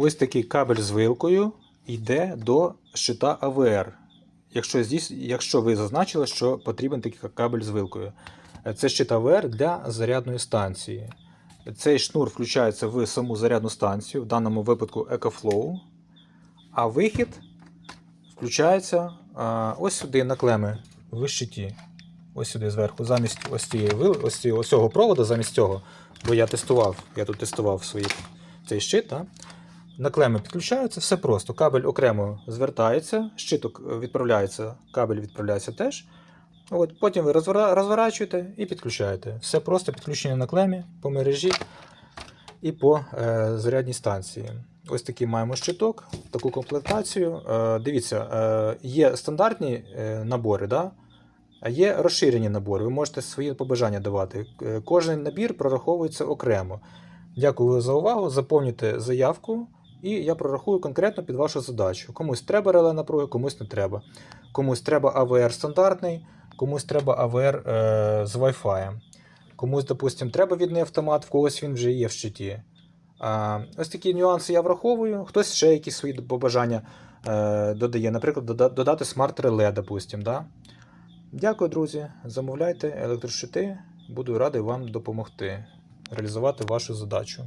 ось такий кабель з вилкою йде до щита АВР. Якщо, здійс... Якщо ви зазначили, що потрібен такий кабель з вилкою. Е, Це щит АВР для зарядної станції. Цей шнур включається в саму зарядну станцію, в даному випадку EcoFlow. А вихід включається а, ось сюди на клеми в щиті. Ось сюди зверху, замість ось цієї ось ось цього проводу, замість цього, бо я тестував, я тут тестував свої, цей щит. Да? На клеми підключаються, все просто. Кабель окремо звертається, щиток відправляється, кабель відправляється теж. От, потім ви розворачуєте і підключаєте. Все просто підключення на клемі по мережі і по е, зарядній станції. Ось такий маємо щиток, таку комплектацію. Е, дивіться, е, є стандартні е, набори, да? а є розширені набори. Ви можете свої побажання давати. Е, Кожен набір прораховується окремо. Дякую за увагу. Заповнюйте заявку, і я прорахую конкретно під вашу задачу. Комусь треба реле напруги, комусь не треба. Комусь треба АВР стандартний, комусь треба АВР е, з Wi-Fi. Комусь, допустимо, треба відний автомат, в когось він вже є в щиті. А, ось такі нюанси я враховую. Хтось ще якісь свої побажання е, додає. Наприклад, додати смарт-реле, допустим, да? Дякую, друзі. Замовляйте електрощити. Буду радий вам допомогти реалізувати вашу задачу.